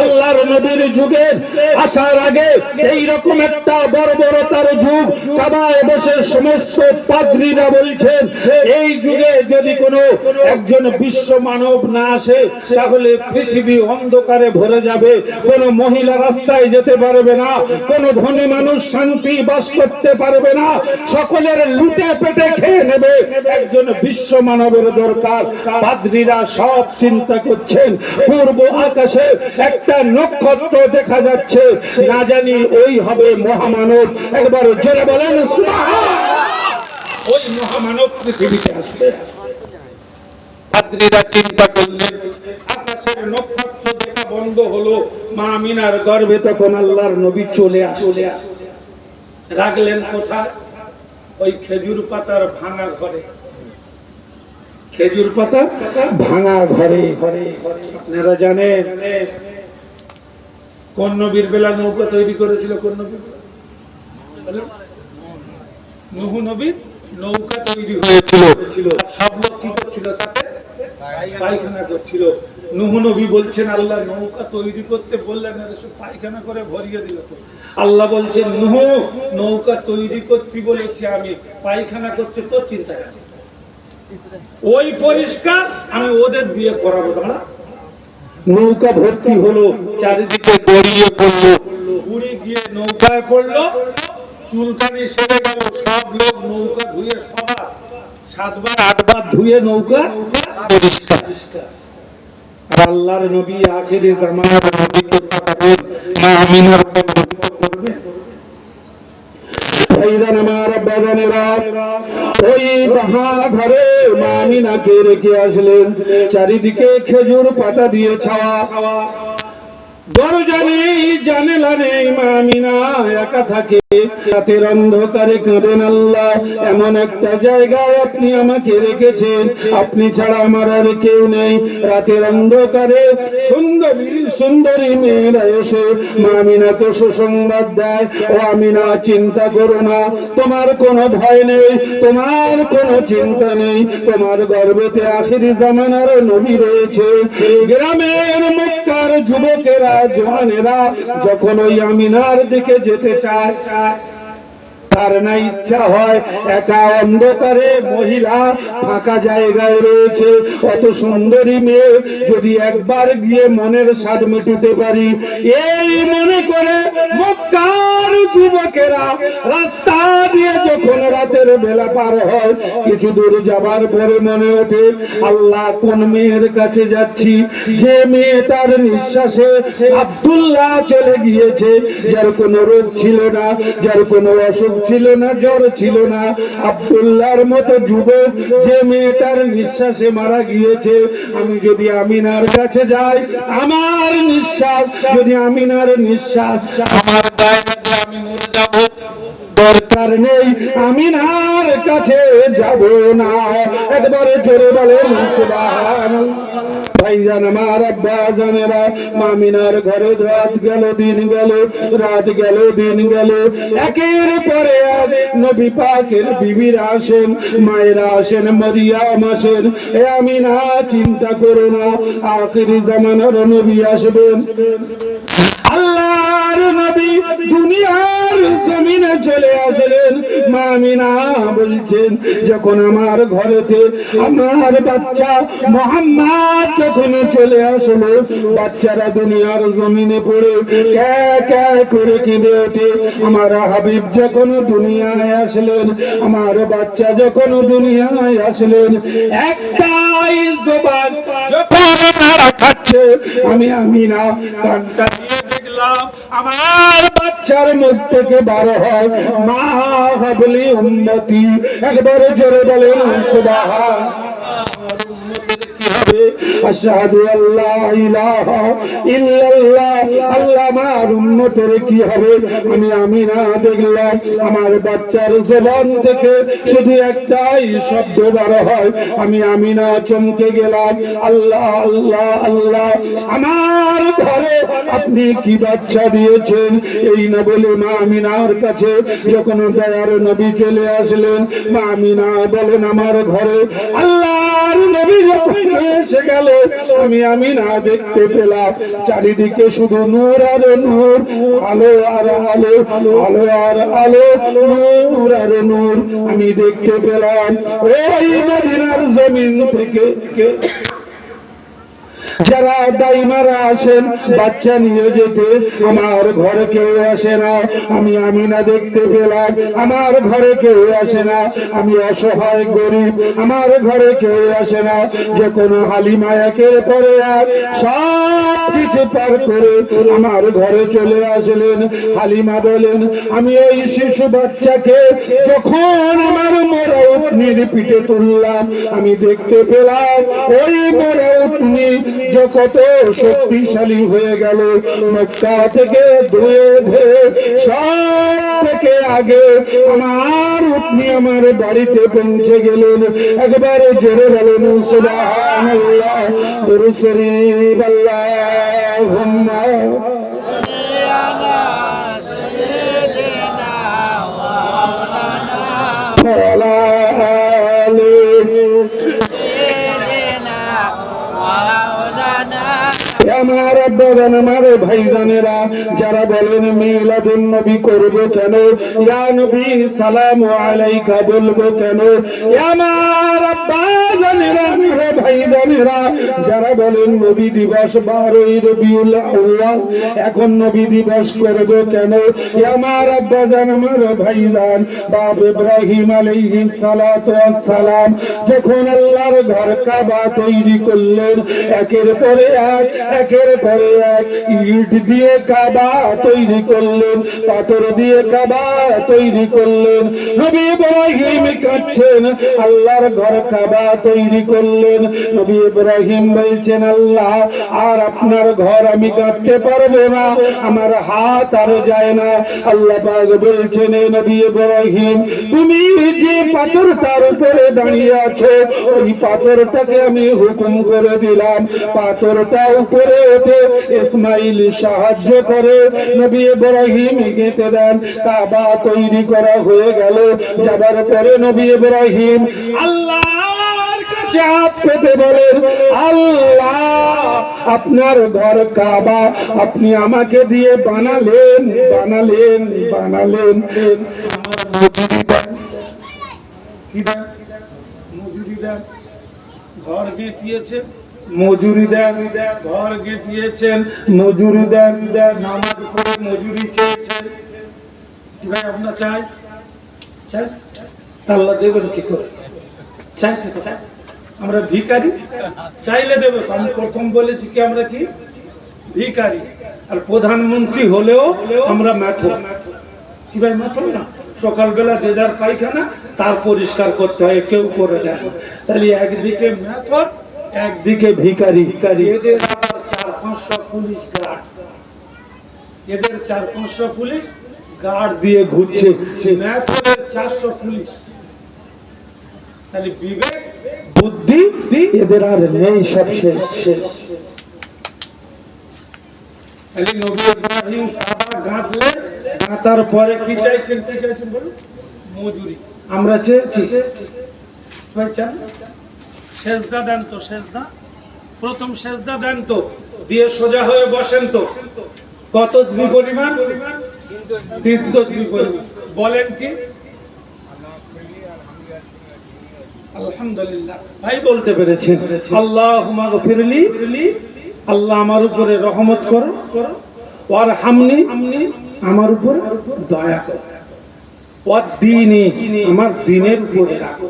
আল্লাহর নবীর যুগের আসার আগে এই রকম একটা বড় বড় তার যুগ কাবায় বসে সমস্ত পাদ্রীরা বলছেন, এই যুগে যদি কোনো একজন বিশ্ব মানব না আসে, তাহলে পৃথিবী অন্ধকারে ভরে যাবে। কোনো মহিলা রাস্তায় যেতে পারবে না, কোনো ধনী মানুষ শান্তি বাস করতে পারবে না, সকলের লুটে পেটে খেয়ে নেবে। একজন বিশ্ব মানবের দরকার। পাদ্রীরা সব চিন্তা করছেন, পূর্ব আকাশে একটা নক্ষত্র দেখা যাচ্ছে। না জানি ওই হবে মহামানব। একবার জোরে বলেন ওই মহামানব পৃথিবীতে আসবে। চিন্তা আকাশের নক্ষত্র দেখা বন্ধ হলো। মা গর্ভে তখন আল্লাহর নবী চলে আসলে কোথায়? ওই খেজুর পাতার ভাঙা ঘরে। খেজুর পাতা? ভাঙা ঘরে ঘরে। আপনারা জানেন কোন নবীর বেলা নৌকা তৈরি করেছিল কোন নবীর? নুহু নবীর নৌকা তৈরি হয়েছিল। সব লোক কি করছিল তাতে? পায়খানা করছিল। নুহু নবী বলছেন, আল্লাহ নৌকা তৈরি করতে বললেন পায়খানা করে ভরিয়ে দিল তো। আল্লাহ বলছেন, নুহু, নৌকা তৈরি করতে বলেছি আমি। পায়খানা করছে তোর চিন্তা ওই পরিষ্কার আমি ওদের দিয়ে করাবো, দাঁড়া। নৌকা ভর্তি হলো, চারিদিকে গড়িয়ে পড়ল। উড়ে গিয়ে নৌকায় পড়ল, চুলকানি সেরে গেল, সব লোক নৌকা ধুয়ে সবার সাতবার, আটবার ধুয়ে নৌকা পরিষ্কার। আল্লাহর নবী আখেরে জামানার নবীকে মা আমিনার ভাইরান আমার বাগানেরা, ওই বাহা ঘরে মামিনাকে রেখে আসলেন। চারিদিকে খেজুর পাতা দিয়ে ছাওয়া। দরজা নেই, জানেলা নেই, মামিনা একা থাকে। রাতের অন্ধকারে কাঁদেন আল্লাহ। এমন একটা জায়গায় আপনি আমাকে রেখেছেন। আপনি ছাড়া আমার আর কেউ নেই। রাতের অন্ধকারে সুন্দরী সুন্দরী মেয়েরা এসে মামিনাকে সুসংবাদ দেয়। ও আমিনা, চিন্তা করো না। তোমার কোনো ভয় নেই। তোমার কোনো চিন্তা নেই। তোমার গর্ভতে আখিরি জামানার নবী রয়েছে। গ্রামের মক্কার যুবকেরা, জওয়ানেরা, যখন ওই আমিনার দিকে যেতে চায় ইচ্ছা হয়, একা অন্ধকারে মহিলা ফাঁকা জায়গায় রয়েছে। অত সুন্দরী মেয়ে যদি একবার গিয়ে মনের স্বাদ মেটাতে পারি, এই মনে করে মক্কার যুবকেরা রাস্তা দিয়ে যখন রাতের বেলা পার হয়, কিছু দূর যাবার পরে মনে ওঠে, আল্লাহ কোন মেয়ের কাছে যাচ্ছি? যে মেয়ে তার নিঃশ্বাসে আব্দুল্লাহ চলে গিয়েছে, যার কোনো রোগ ছিল না, যার কোনো অসুখ ছিল না, জ্বর ছিল না। আব্দুল্লাহর মতো যুবক যে মেয়েটার নিঃশ্বাসে মারা গিয়েছে, আমি যদি আমিনার কাছে যাই, আমার নিঃশ্বাস, যদি আমিনার নিঃশ্বাস, আমার গায়ে আমি মরে যাব। দরকার নেই আমিনার কাছে যাব না। একবারে জোরে বলে সুবহানাল্লাহ। ভাইজান আমার আব্বা জানেরা মামিনার ঘরে রাত গেল, দিন গেল, রাত গেল, দিন গেল। একের পরে এক নবী পাকের বিবিরা আসেন, মায়েরা আসেন, মরিয়াম আসেন। এ আমি না চিন্তা করো না, আখিরি জামানার নবী আসবেন। আল্লাহর নবী দুনিয়ার জমিনে চলে আসলেন। মামিনা বলছেন, যখন আমার ঘরেতে আমার বাচ্চা মোহাম্মদ যখন চলে আসলো, বাচ্চারা দুনিয়ার জমিনে পড়ে করে কেঁদে ওঠে। আমার হাবিব যখন দুনিয়ায় আসলেন, আমার বাচ্চা যখন দুনিয়ায় আসলেন খাচ্ছে, আমি আমি না কানটা দেখলাম, আমার বাচ্চার মুখ থেকে বার হয়, মা হাবলি উন্নতি একবারে জোরে বলেন সুবহান আশহাদু আল্লাহ ইলাহা ইল্লাল্লাহ। আল্লাহ আমার উম্মতের কি হবে? আমি আমি না দেখলাম, আমার বাচ্চার জবান থেকে শুধু একটাই শব্দ বার হয়। আমি আমি না চমকে গেলাম, আল্লাহ আল্লাহ আল্লাহ। আমার ঘরে আপনি কি বাচ্চা দিয়েছেন? এই না বলে মা আমিনার কাছে যখন দয়ার নবী চলে আসলেন, মা আমিনা বলেন, আমার ঘরে আল্লাহ আমার নবী যখন এসে গেল, আমি আমি না দেখতে পেলাম। চারিদিকে শুধু নূর আর নূর, আলো আর আলো আলো আর আলো, নূর আর নূর আমি দেখতে পেলাম। ওই মদিনার জমিন থেকে যারা দাইমারা আসেন, বাচ্চা নিয়ে যেতে, আমার ঘরে কেউ আসে না। আমি আমি না দেখতে পেলাম, আমার ঘরে কেউ আসে না। আমি অসহায় গরিব, আমার ঘরে কেউ আসে না। যে কোনো হালিমা পরে এক, সব কিছু পার করে আমার ঘরে চলে আসলেন। হালিমা বলেন, আমি ওই শিশু বাচ্চাকে যখন আমার মরা উঠনির পিঠে তুললাম, আমি দেখতে পেলাম ওই মরা উঠনি যে কত শক্তিশালী হয়ে গেল, মক্কা থেকে ধুয়ে ধুয়ে সব থেকে আগে আমার উঠনি আমার বাড়িতে পৌঁছে গেলেন। একবারে জোরে বলেন, সুবহানাল্লাহ, দুরূদ শরীফ, আল্লাহুম্মা আমার আব্বাজান আমার ভাইজানেরা, যারা বলেন মিলাদুন নবী করব কেন? ইয়া নবী সালাম আলাইকা বলব কেন? আমার আব্বাজানেরা আমার ভাইজানেরা, যারা বলেন নবী দিবস বারোই রবিউল আউয়াল, এখন নবী দিবস করব কেন? আমার আব্বাজান আমার ভাইজান, বাপ ইব্রাহিম আলাইহিস সালাতু ওয়াস সালাম যখন আল্লাহর ঘর কাবা তৈরি করলেন, একের পরে এক, একের পরে এক ইট দিয়ে কাবা তৈরি করলেন, পাথর দিয়ে কাবা তৈরি করলেন। নবী ইব্রাহিম কাটছেন আল্লাহর ঘর কাবা তৈরি করলেন। নবী ইব্রাহিম বলছেন, আল্লাহ, আর আপনার ঘর আমি কাটতে পারব না, আমার হাত আর যায় না। আল্লাহ পাক বলছেন নবী ইব্রাহিম, তুমি যে পাথরটার উপরে দাঁড়িয়ে আছো, ওই পাথরটাকে আমি হুকুম করে দিলাম। পাথরটা উপরে ওঠে ইসমাইল সাহায্য করে নবী ইব্রাহিম গেঁথে দেন। কাবা তৈরি করা হয়ে গেল। যাবার পরে নবী ইব্রাহিম আল্লাহ ঘর কাবা মজুরি দেন, ঘর গেঁথিয়েছেন, মজুরি দেন, নামাজ পড়ে মজুরি চেয়েছেন। ভাই আপনার চাই চাই আল্লাহ দেবেন কি করে? চাই তো, চাই। আমরা ভিখারি, চাইলে দেবে। আমি প্রথম বলেছি কি আমরা কি? ভিখারি। আর প্রধানমন্ত্রী হলেও আমরা ম্যাথ কি ভাই ম্যাথর না? সকালবেলা যে যার পায়খানা, তার পরিষ্কার করতে হয়, কেউ করে দেয় তাহলে একদিকে ম্যাথর একদিকে ভিখারি এদের আবার চার পাঁচশো পুলিশ গার্ড। এদের চার পাঁচশো পুলিশ গার্ড দিয়ে ঘুরছে। চারশো পুলিশ। তাহলে বিবেক বুদ্ধি এদের আর নেই সব শেষ। শেষ তাহলে নবী ইব্রাহিম কাবা গাঁথলেন গাঁথার পরে কি চাইছেন কি চাইছেন বলুন? মজুরি। আমরা চেয়েছি। চান? সেজদা দেন তো, সেজদা? প্রথম সেজদা দেন তো, দিয়ে সোজা হয়ে বসেন তো। কত পরিমাণ? পরিমাণ। বলেন কি? আলহামদুলিল্লাহ। ভাই বলতে আল্লাহ ফিরলি আল্লাহ আমার উপরে রহমত করো। ওর হামনি আমার উপরে দয়া করো। ওর দিনই আমার দিনের উপরে রাখো।